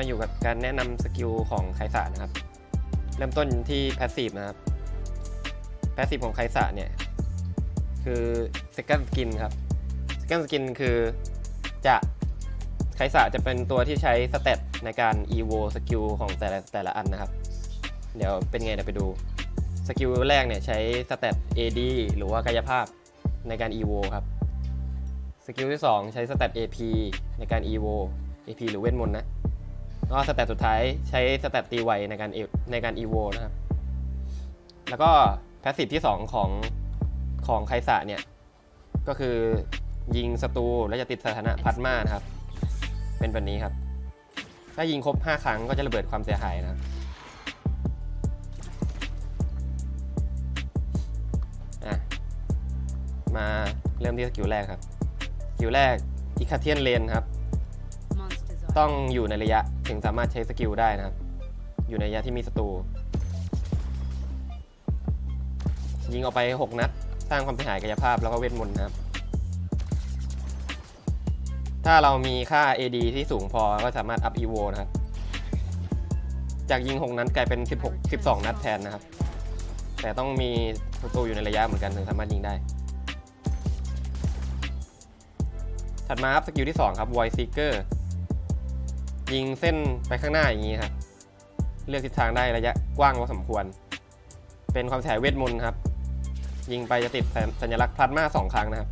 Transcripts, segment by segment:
มาอยู่กับการแนะนำสกิลของไคสะนะครับ เริ่มต้นที่แพสซีฟนะครับ แพสซีฟของไคสะเนี่ย คือ second skin ครับ second skin คือจะไคสะจะเป็นตัวที่ใช้สเตตในการ evo สกิลของแต่ละแต่ละอันนะครับ เดี๋ยวเป็นไงเดี๋ยวไปดู สกิลแรกเนี่ยใช้สเตต AD หรือว่ากายภาพในการ evo ครับ สกิลที่ 2 ใช้สเตต AP ในการ evo AP หรือเวทมนต์นะ ก็สเตตสุดท้ายใช้สเตตตีไวในการ e- ในการ evo นะครับ แล้วก็แพสซีฟที่ 2 ของของไคสะเนี่ย ก็คือยิงศัตรูแล้วจะติดสถานะพัดมานะครับ เป็นแบบนี้ครับ ถ้ายิงครบ 5 ครั้งก็จะระเบิดความเสียหายนะครับอะมาเริ่มที่สกิลแรกครับ สกิลแรกอีคาเทียนเลนครับ ต้องอยู่ในระยะถึงสามารถใช้สกิลได้นะครับ อยู่ในระยะที่มีศัตรูยิงออกไป 6 นัด สร้างความเสียหายกายภาพแล้วก็เวทมนต์นะครับ ถ้าเรามีค่า AD ที่สูงพอก็สามารถอัพ EVO นะครับ จากยิง 6 นัดกลายเป็น 16 12 นัดแทนนะครับ แต่ต้องมีศัตรูอยู่ในระยะเหมือนกันถึงสามารถยิงได้ ถัดมาครับสกิลที่ 2 ครับ Void Seeker ยิงเส้นไปข้างหน้าอย่างนี้ครับ เลือกทิศทางได้ระยะกว้างพอสมควร เป็นความแฉเวทมนต์ครับ ยิงไปจะติดสัญลักษณ์พลาสมาสองครั้งนะครับ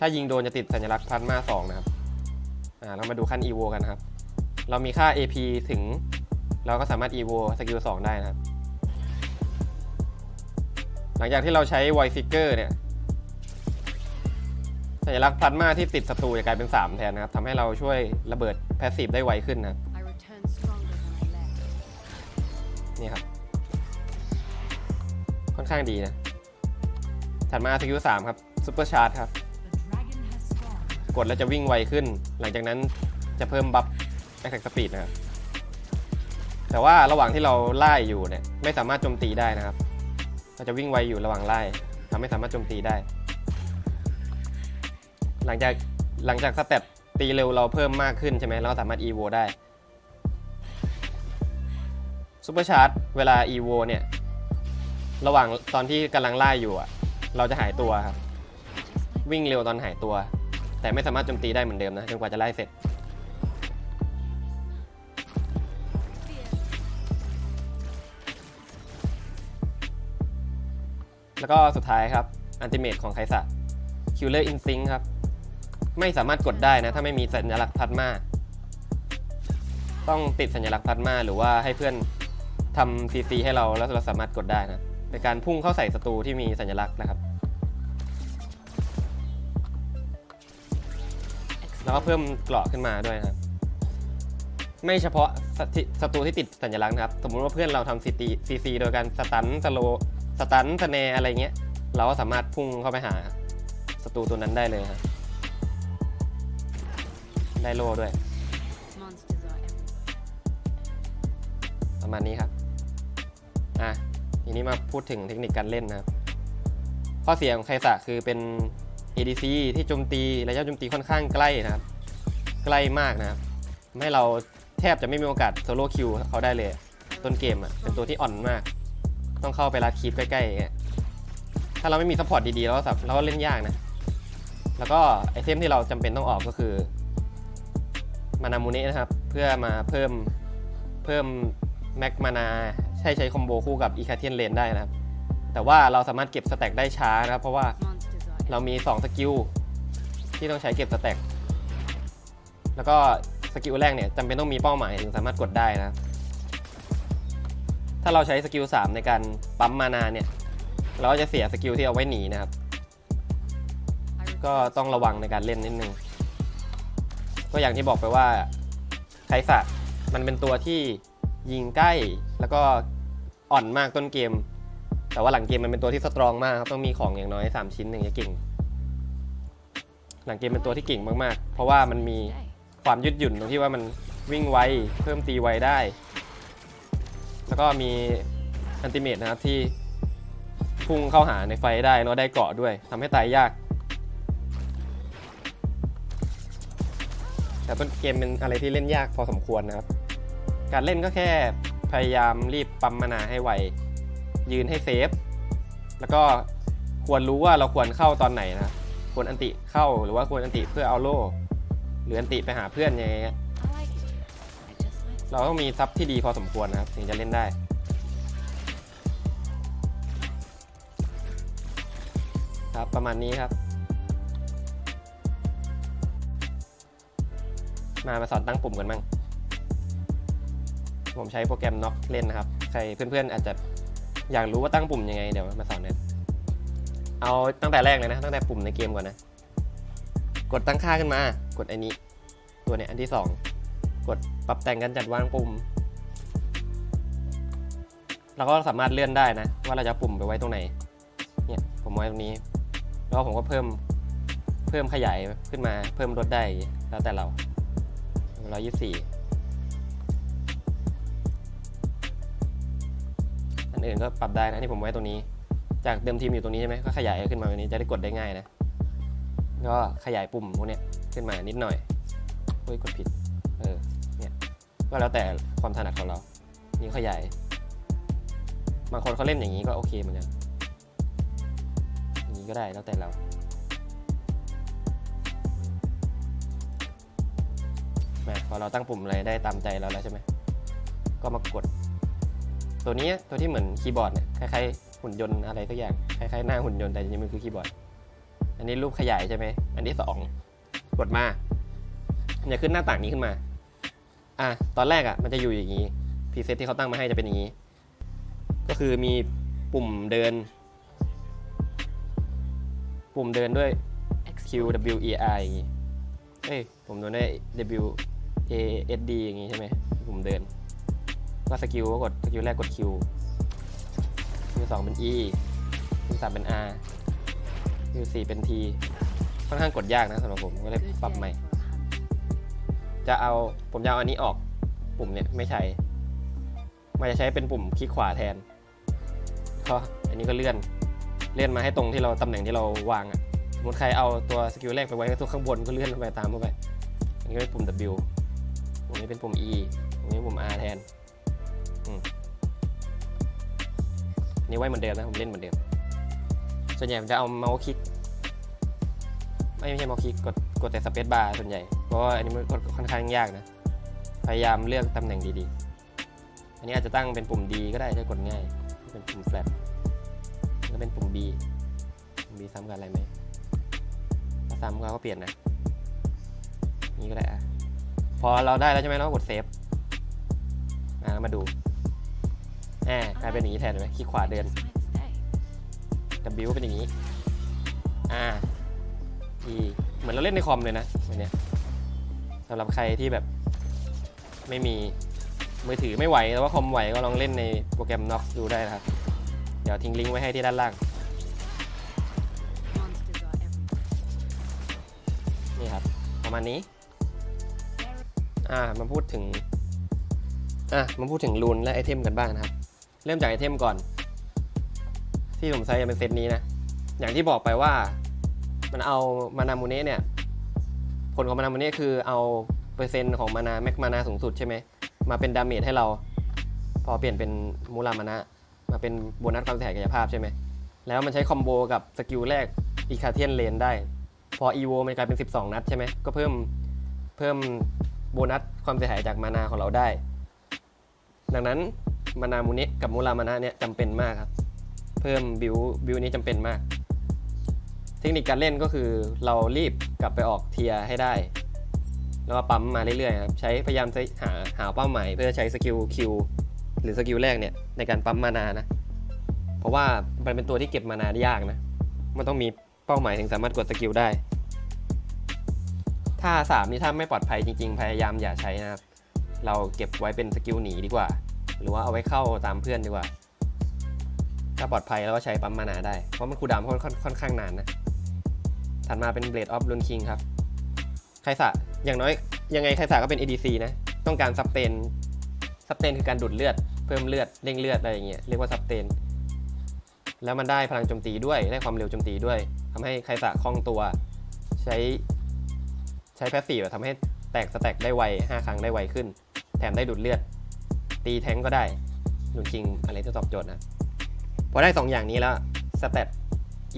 ถ้ายิงโดนจะติดสัญลักษณ์พลาสมาสองนะครับอ่าเรามาดูขั้น EVO กันนะครับ เรามีค่า AP ถึง เราก็สามารถ EVO สกิล2ได้นะครับ หลังจากที่เราใช้ Void Seeker เนี่ย สัญลักษณ์พลาสมาที่ติดศัตรูจะกลายเป็น 3 แทนนะครับทำให้เราช่วยระเบิดแพสซีฟได้ไวขึ้นนะครับ I return stronger than I left. นี่ครับ ค่อนข้างดีนะ ถัดมาสกิล3ครับซูเปอร์ชาร์จครับ The dragon has spawned. กดแล้วจะวิ่งไวขึ้น หลังจากนั้นจะเพิ่มบัฟแอคแท็กสปีดนะครับ แต่ว่าระหว่างที่เราไล่อยู่เนี่ย ไม่สามารถโจมตีได้นะครับ เราจะวิ่งไวอยู่ระหว่างไล่ทำให้สามารถโจมตีได้ หลังจากหลังจากสเต็ปตีเร็วเราเพิ่มมากขึ้นใช่ไหมเราสามารถ EVO ได้ซูเปอร์ชาร์จเวลา EVO เนี่ย ระหว่างตอนที่กำลังไล่อยู่อะเราจะหายตัวครับ วิ่งเร็วตอนหายตัว แต่ไม่สามารถโจมตีได้เหมือนเดิมนะจนกว่าจะไล่เสร็จ แล้วก็สุดท้ายครับอันติเมตของไคสะ Killer Instinct ครับ ไม่สามารถกดได้นะ ถ้าไม่มีสัญลักษณ์พลาสมาต้องติดสัญลักษณ์พลาสมาหรือว่าให้เพื่อนทำซีซีให้เราแล้วเราสามารถกดได้นะเป็นการพุ่งเข้าใส่ศัตรูที่มีสัญลักษณ์นะครับ แล้วก็เพิ่มเกราะขึ้นมาด้วยนะครับ ไม่เฉพาะศัตรูที่ติดสัญลักษณ์นะครับ สมมุติว่าเพื่อนเราทำซีตีซีซีโดยการสตันสโลสตันสแนอะไรเงี้ย เราก็สามารถพุ่งเข้าไปหาศัตรูตัวนั้นได้เลยครับ ได้โล่ด้วย Monsters are everywhere. ประมาณนี้ครับ อะทีนี้มาพูดถึงเทคนิคการเล่นนะครับ ข้อเสียของไคสะคือเป็น ADC ที่โจมตีระยะโจมตีค่อนข้างใกล้นะครับ ใกล้มากนะครับทำให้เราแทบจะไม่มีโอกาสโซโล่คิวเขาได้เลย ต้นเกมอะเป็นตัวที่อ่อนมาก ต้องเข้าไปรัดคีปใกล้ๆอย่างเงี้ยถ้าเราไม่มีซัพพอร์ตดีๆเราก็สับเราก็เล่นยากนะ แล้วก็ไอเทมที่เราจำเป็นต้องออกก็คือ มานามูเนะนะครับ เพื่อมาเพิ่มเพิ่มแม็กมานาใช้ใช้คอมโบคู่กับอีคาเทียนเลนได้นะครับ แต่ว่าเราสามารถเก็บสแต็กได้ช้านะครับ เพราะว่าเรามี 2 สกิลที่ต้องใช้เก็บสแต็กแล้วก็สกิลแรกเนี่ยจำเป็นต้องมีเป้าหมายถึงสามารถกดได้นะครับถ้าเราใช้สกิล3ในการปั๊มมานาเนี่ย เราก็จะเสียสกิลที่เอาไว้หนีนะครับ ก็ต้องระวังในการเล่นนิดนึง ก็อย่างที่บอกไปว่าไคสะมันเป็นตัวที่ยิงใกล้แล้วก็อ่อนมากต้นเกม แต่ว่าหลังเกมมันเป็นตัวที่สตรองมากครับต้องมีของอย่างน้อย 3 ชิ้นถึงจะเก่ง หลังเกมเป็นตัวที่เก่งมากๆ เพราะว่ามันมีความยืดหยุ่นตรงที่ว่ามันวิ่งไวเพิ่มตีไวได้ แล้วก็มีอันติเมตนะครับที่พุ่งเข้าหาในไฟได้แล้วได้เกาะด้วยทำให้ตายยาก แต่ต้นเกมเป็นอะไรที่เล่นยากพอสมควรนะครับ การเล่นก็แค่พยายามรีบปั๊มมานาให้ไว ยืนให้เซฟ แล้วก็ควรรู้ว่าเราควรเข้าตอนไหนนะควรอันติเข้าหรือว่าควรอันติเพื่อเอาโล่หรืออันติไปหาเพื่อนอย่างเงี้ยเราต้องมีซับที่ดีพอสมควรนะครับถึงจะเล่นได้ครับประมาณนี้ครับ มามาสอนตั้งปุ่มกันบ้างผมใช้โปรแกรมน็อกเล่นนะครับ ใครเพื่อนๆ อาจจะอยากรู้ว่าตั้งปุ่มยังไงเดี๋ยวมาสอนเลยเอาตั้งแต่แรกเลยนะตั้งแต่ปุ่มในเกมก่อนนะ กดตั้งค่าขึ้นมา กดอันนี้ ตัวเนี้ยอันที่สองกดปรับแต่งการจัดวางปุ่มเราก็สามารถเลื่อนได้นะ ว่าเราจะปุ่มไปไว้ตรงไหน เนี่ยผมไว้ตรงนี้ แล้วผมก็เพิ่มเพิ่มขยายขึ้นมาเพิ่มลดได้แล้วแต่เรา ร้อยยี่สี่อันอื่นก็ปรับได้นะนี่ผมไว้ตรงนี้ จากเดิมทีมอยู่ตรงนี้ใช่ไหมก็ขยายขึ้นมาตรงนี้จะได้กดได้ง่ายนะ ก็ขยายปุ่มพวกนี้ขึ้นมานิดหน่อยเฮ้ยกดผิด เออ เนี่ย ก็แล้วแต่ความถนัดของเรา นี่ขยาย บางคนเขาเล่นอย่างนี้ก็โอเคเหมือนกันอย่างนี้ก็ได้แล้วแต่เรา มาพอเราตั้งปุ่มอะไรได้ตามใจเราแล้วใช่ไหมก็มากด ตัวนี้ตัวที่เหมือนคีย์บอร์ดเนี่ยคล้ายๆหุ่นยนต์อะไรสักอย่างคล้ายๆหน้าหุ่นยนต์แต่จริงๆมันคือคีย์บอร์ดอันนี้รูปขยายใช่ไหมอันที่สองกดมามันจะขึ้นหน้าต่างนี้ขึ้นมา อะตอนแรกอะมันจะอยู่อย่างนี้พรีเซตที่เขาตั้งมาให้จะเป็นอย่างนี้ ก็คือมีปุ่มเดิน ปุ่มเดินด้วย Q W E R อย่างนี้เอ้ยผมโดนได้ W A S D อย่างนี้ใช่ไหมปุ่มเดิน ก็สกิลก็กดสกิลแรกกด Q สกิลสองเป็น E สกิลสามเป็น R สกิลสี่เป็น T ค่อนข้างกดยากนะสำหรับผมก็เลยปรับใหม่ จะเอาผมจะเอาอันนี้ออก ปุ่มเนี่ยไม่ใช้มันจะใช้เป็นปุ่มคลิกขวาแทนก็อันนี้ก็เลื่อนเลื่อนมาให้ตรงที่เราตำแหน่งที่เราวางอะสมมติใครเอาตัวสกิลแรกไปไว้ตัวข้างบนก็เลื่อนลงไปตามเข้าไปอันนี้เป็นปุ่ม W รงนี้เป็นปุ่ม E ตรงนี้ปุ่ม R แทนอืมอันนี่ไว้เหมือนเดิมนะผมเล่นเหมือนเดิม ส่วนใหญ่ผมจะเอาเมาส์คลิก ไม่ไม่ใช่เมาส์คลิกกดกดแต่สเปซบาร์ส่วนใหญ่ เพราะว่าอันนี้มันกดค่อนข้างยากนะ พยายามเลือกตำแหน่งดีๆ อันนี้อาจจะตั้งเป็นปุ่ม D ก็ได้จะกดง่าย เป็นปุ่ม flat แล้วเป็นปุ่ม B ปุ่ม B ซ้ำกับอะไรไหมถ้าซ้ำก็เปลี่ยนนะ นี่ก็ได้อะ พอเราได้แล้วใช่ไหมเราก็กดเซฟอ่ามาดูแหมกลายเป็นอย่างนี้แทนไหมคลิกขวาเดิน W เป็นอย่างนี้อ่า E เหมือนเราเล่นในคอมเลยนะแบบเนี้สำหรับใครที่แบบไม่มีมือถือไม่ไหวแต่ว่าคอมไหวก็ลองเล่นในโปรแกรม Nox ดูได้นะครับ เดี๋ยวทิ้งลิงก์ไว้ให้ที่ด้านล่าง นี่ครับ ประมาณนี้ อ่ามาพูดถึงอะมาพูดถึงรูนและไอเทมกันบ้างนะครับ เริ่มจากไอเทมก่อน ที่ผมใช้เป็นเซตนี้นะ อย่างที่บอกไปว่ามันเอามานามูเน่เนี่ย ผลของมานามูเน่คือเอาเปอร์เซ็นต์ของมานาแม็กมานาสูงสุดใช่ไหมมาเป็นดาเมจให้เรา พอเปลี่ยนเป็นมูรามานะมาเป็นโบนัสความเสียหายกายภาพใช่ไหมแล้วมันใช้คอมโบกับสกิลแรกอีคาเทียนเลนได้ พออีโวมันกลายเป็น 12 นัดใช่ไหมก็เพิ่มเพิ่ม โบนัสความเสียหายจากมานาของเราได้ ดังนั้นมานามูเนะกับมูรามานะเนี่ยจำเป็นมากครับ เพิ่มบิวบิวนี้จำเป็นมาก เทคนิคการเล่นก็คือเรารีบกลับไปออกเทียร์ให้ได้ แล้วก็ปั๊มมาเรื่อยๆครับใช้พยายามหาหาเป้าหมายเพื่อใช้สกิลคิวหรือสกิลแรกเนี่ยในการปั๊มมานานะ เพราะว่ามันเป็นตัวที่เก็บมานาได้ยากนะมันต้องมีเป้าหมายถึงสามารถกดสกิลได้ ถ้าสามนี่ถ้าไม่ปลอดภัยจริงๆ พยายามอย่าใช้นะครับ เราเก็บไว้เป็นสกิลหนีดีกว่า หรือว่าเอาไว้เข้าตามเพื่อนดีกว่า ถ้าปลอดภัยแล้วก็ใช้ปั๊มมานาได้ เพราะมันคูลดาวน์ค่อนค่อนค่อนข้างนานนะ ถัดมาเป็น Blade of Rune King ครับไคสะอย่างน้อยยังไงไคสะก็เป็น ADC นะ ต้องการซับเตนซับเตนคือการดูดเลือด เพิ่มเลือดเร่งเลือดอะไรอย่างเงี้ยเรียกว่าซับเตนแล้วมันได้พลังโจมตีด้วยได้ความเร็วโจมตีด้วยทำให้ไคสะคล่องตัว ใช้ ใช้แพสซีฟทำให้แตกสแต็กได้ไว 5 ครั้งได้ไวขึ้น แถมได้ดูดเลือด ตีแทงก็ได้หนุนคิงอะไรที่ตอบโจทย์นะ พอได้ 2 อย่างนี้แล้วสเตต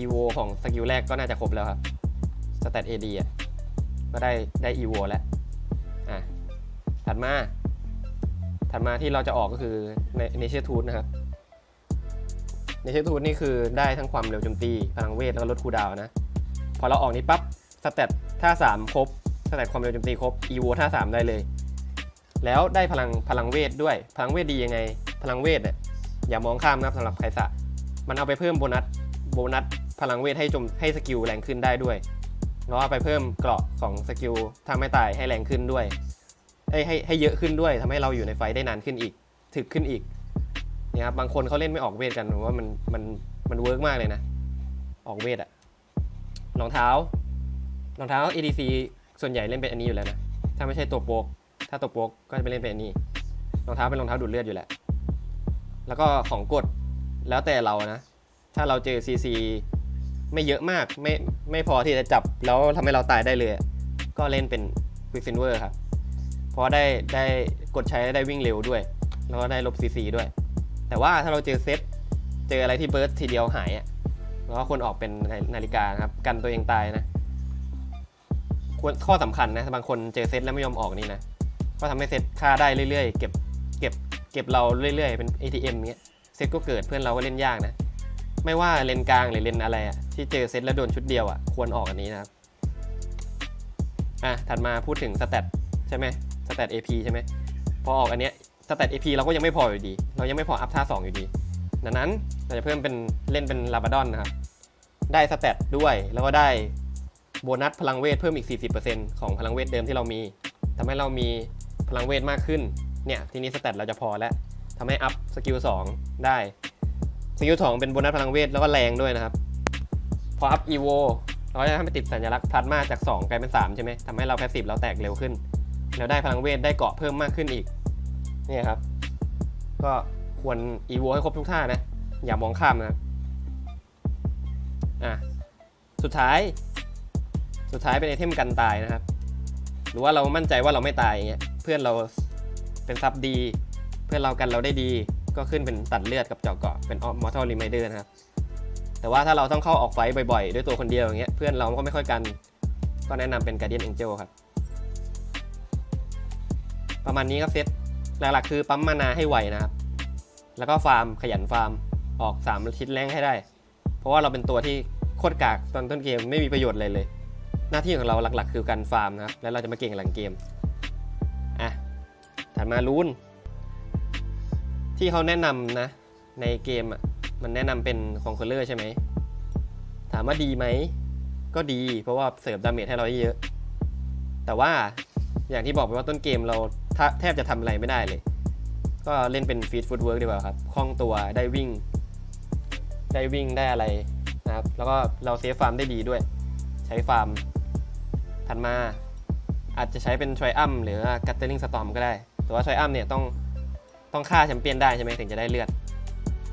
EVO ของสกิลแรกก็น่าจะครบแล้วครับสเตต AD อะก็ได้ได้ EVO แล้วอะถัดมา ถัดมาที่เราจะออกก็คือในในเช r ร์ทู t นะครับในเช r ร์ทู t นี่คือได้ทั้งความเร็วโจมตี พลังเวทแล้วก็ลดคูดาวนะ พอเราออกนี้ปั๊บสเตตท่า3 ครบ สเตตความเร็วโจมตีครบ EVO ท่า3ได้เลย แล้วได้พลังพลังเวทด้วย พลังเวทดียังไง พลังเวทเนี่ยอย่ามองข้ามนะครับสำหรับไคสะมันเอาไปเพิ่มโบนัสโบนัสพลังเวทให้จมให้สกิลแรงขึ้นได้ด้วยแล้วเอาไปเพิ่มเกราะของสกิลทำให้ตายให้แรงขึ้นด้วยให้ให้ให้เยอะขึ้นด้วยทำให้เราอยู่ในไฟได้นานขึ้นอีก ถึกขึ้นอีกนี่ยครับบางคนเขาเล่นไม่ออกเวทกันผมว่ามันมันมันเวิร์กมากเลยนะ ออกเวทอะรองเท้ารองเท้า ADC ส่วนใหญ่เล่นเป็นอันนี้อยู่แล้วนะ ถ้าไม่ใช่ตัวโป๊ก ถ้าตัวโป๊กก็จะไปเล่นเป็นอันนี้ รองเท้าเป็นรองเท้าดูดเลือดอยู่แหละ แล้วก็ของกดแล้วแต่เรานะ ถ้าเราเจอ CC ไม่เยอะมาก ไม่ไม่พอที่จะจับแล้วทำให้เราตายได้เลย ก็เล่นเป็น Quicksilver ครับ เพราะได้ได้กดใช้ได้วิ่งเร็วด้วย แล้วก็ได้ลบ CC ด้วย แต่ว่าถ้าเราเจอเซตเจออะไรที่เบิร์ดทีเดียวหายอะแล้วก็ควรออกเป็นนาฬิกานะครับ กันตัวเองตายนะ ควรข้อสำคัญนะบางคนเจอเซตแล้วไม่ยอมออกนี่นะก็ทำให้เซตค่าได้เรื่อยๆ เก็บเก็บเก็บเราเรื่อยๆ เป็น ATM เงี้ยเซตก็เกิดเพื่อนเราก็เล่นยากนะ ไม่ว่าเลนกลางหรือเลนอะไรอะที่เจอเซตแล้วโดนชุดเดียวอะควรออกอันนี้นะครับอะถัดมาพูดถึงสเตตใช่ไหมสเตต AP ใช่ไหมพอออกอันเนี้ยสเตต AP เราก็ยังไม่พออยู่ดี เรายังไม่พออัพท่า2อยู่ดีดังนั้นเราจะเพิ่มเป็นเล่นเป็นลาบาดอนนะครับได้สเตตด้วยแล้วก็ได้ โบนัสพลังเวทเพิ่มอีก 40%ของพลังเวทเดิมที่เรามีทำให้เรามีพลังเวทมากขึ้น เนี่ย ทีนี้สเตตเราจะพอแล้วทำให้อัพสกิล2ได้ สกิล2เป็นโบนัสพลังเวทแล้วก็แรงด้วยนะครับ พออัพอีโวเราจะทำให้ติดสัญลักษณ์พลัดมาจาก 2 กลายเป็น 3 ใช่ไหมทำให้เราแพสซีฟเราแตกเร็วขึ้น แล้วได้พลังเวทได้เกาะเพิ่มมากขึ้นอีก นี่ครับ ก็ควรอีโวให้ครบทุกท่านะ อย่ามองข้ามนะอะ สุดท้าย สุดท้ายเป็นไอเทมกันตายนะครับ หรือว่าเรามั่นใจว่าเราไม่ตายอย่างเงี้ยเพื่อนเราเป็นซับดี เพื่อนเรากันเราได้ดี ก็ขึ้นเป็นตัดเลือดกับเจาะเกาะเป็นมอร์ทัลรีมายเดอร์นะครับ แต่ว่าถ้าเราต้องเข้าออกไฟบ่อยๆ ด้วยตัวคนเดียวอย่างเงี้ยเพื่อนเราก็ไม่ค่อยกัน ก็แนะนำเป็น Guardian Angel ครับ ประมาณนี้ครับเซตหลักๆคือปั๊มมานาให้ไวนะครับ แล้วก็ฟาร์มขยันฟาร์มออก3ทิศแรงให้ได้ เพราะว่าเราเป็นตัวที่โคตรกากตอนต้นเกมไม่มีประโยชน์เลยเลย หน้าที่ของเราหลักๆ คือการฟาร์มนะครับ แล้วเราจะมาเก่งหลังเกม อะ ถัดมารูน ที่เขาแนะนำนะ ในเกมอะ มันแนะนำเป็นคองเคอร์เลอร์ใช่ไหม ถามว่าดีไหม ก็ดี เพราะว่าเสิร์ฟดาเมจให้เราได้เยอะ แต่ว่าอย่างที่บอกไปว่าต้นเกมเราถ้าแทบจะทำอะไรไม่ได้เลย ก็เล่นเป็นฟีดฟุตเวิร์กดีกว่าครับ คล่องตัว ได้วิ่ง ได้วิ่งได้อะไรนะครับ แล้วก็เราเซฟฟาร์มได้ดีด้วย ใช้ฟาร์ม ถัดมาอาจจะใช้เป็นทริอัมหรือกัตเตอร์ลิงสตอมก็ได้ แต่ว่าทริอัมเนี่ยต้องต้องฆ่าแชมเปี้ยนได้ใช่ไหมถึงจะได้เลือด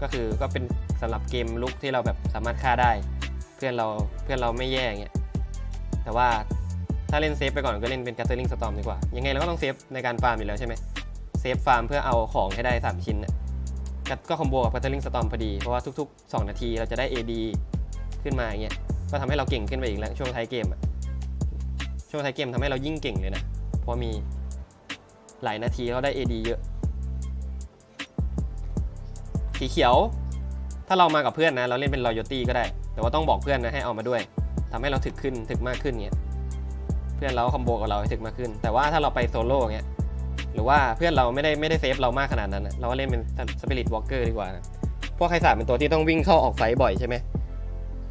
ก็คือก็เป็นสำหรับเกมลุกที่เราแบบสามารถฆ่าได้ เพื่อนเราเพื่อนเราไม่แย่เงี้ยแต่ว่าถ้าเล่นเซฟไปก่อนก็เล่นเป็นกัตเตอร์ลิงสตอมดีกว่า ยังไงเราก็ต้องเซฟในการฟาร์มอยู่แล้วใช่ไหมเซฟฟาร์มเพื่อเอาของให้ได้ 3 ชิ้นก็คอมโบกับกัตเตอร์ลิงสตอมพอดี เพราะว่าทุก ๆ 2 นาทีเราจะได้ AD ขึ้นมาอย่างเงี้ยก็ทำให้เราเก่งขึ้นไปอีกแล้วช่วงท้ายเกมอะ ช่วงท้ายเกมทำให้เรายิ่งเก่งเลยนะ เพราะมีหลายนาทีเราได้ AD เยอะ สีเขียว ถ้าเรามากับเพื่อนนะ เราเล่นเป็น loyalty ก็ได้ แต่ว่าต้องบอกเพื่อนนะให้เอามาด้วยทำให้เราถึกขึ้นถึกมากขึ้นเงี้ย เพื่อนเราคอมโบกับเราให้ถึกมากขึ้น แต่ว่าถ้าเราไปโซโล่เงี้ย หรือว่าเพื่อนเราไม่ได้ไม่ได้เซฟเรามากขนาดนั้นนะเราก็เล่นเป็นสปิริตวอล์กเกอร์ดีกว่านะพวกไคสาเป็นตัวที่ต้องวิ่งเข้าออกไฟต์บ่อยใช่ไหม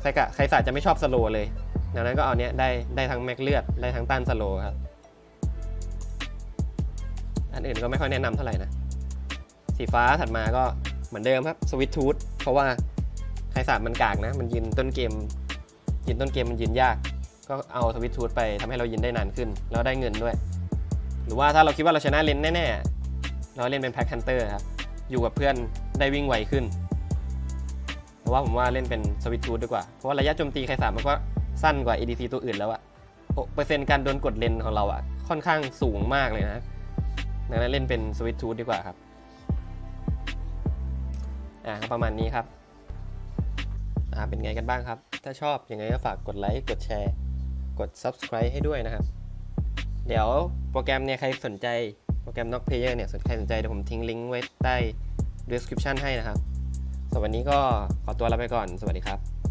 ไคกะไคสาจะไม่ชอบสโลว์เลย ดังนั้นก็เอาเนี้ยได้ได้ทั้งแม็กเลือดได้ทั้งต้านสโลครับ อันอื่นก็ไม่ค่อยแนะนำเท่าไหร่นะ สีฟ้าถัดมาก็เหมือนเดิมครับสวิตทูธเพราะว่าไคสามันกากนะ มันยืนต้นเกม ยืนต้นเกมมันยืนยาก ก็เอาสวิตทูธไปทำให้เรายืนได้นานขึ้น แล้วได้เงินด้วย หรือว่าถ้าเราคิดว่าเราชนะเลนแน่ๆ เราเล่นเป็นแพ็คฮันเตอร์ครับ อยู่กับเพื่อนได้วิ่งไวขึ้นแต่ว่าผมว่าเล่นเป็นสวิตชูดดีกว่า เพราะว่าระยะโจมตีใครสามมันก็ สั้นกว่า ADC ตัวอื่นแล้วอะโอเปอร์เซ็นต์การโดนกดเลนของเราอะค่อนข้างสูงมากเลยนะดังนั้นเล่นเป็นสวิตทูธดีกว่าครับ อ่าประมาณนี้ครับ อ่าเป็นไงกันบ้างครับ ถ้าชอบอยังไงก็ฝากกดไลค์ กดแชร์ กด subscribe ให้ด้วยนะครับ เดี๋ยวโปรแกรมเนี่ยใครสนใจโปรแกรม Knock Player เนี่ยใครสนใจเดี๋ยวผมทิ้งลิงก์ไว้ใต้ description ให้นะครับสำหรับวันนี้ก็ขอตัวลาไปก่อน สวัสดีครับ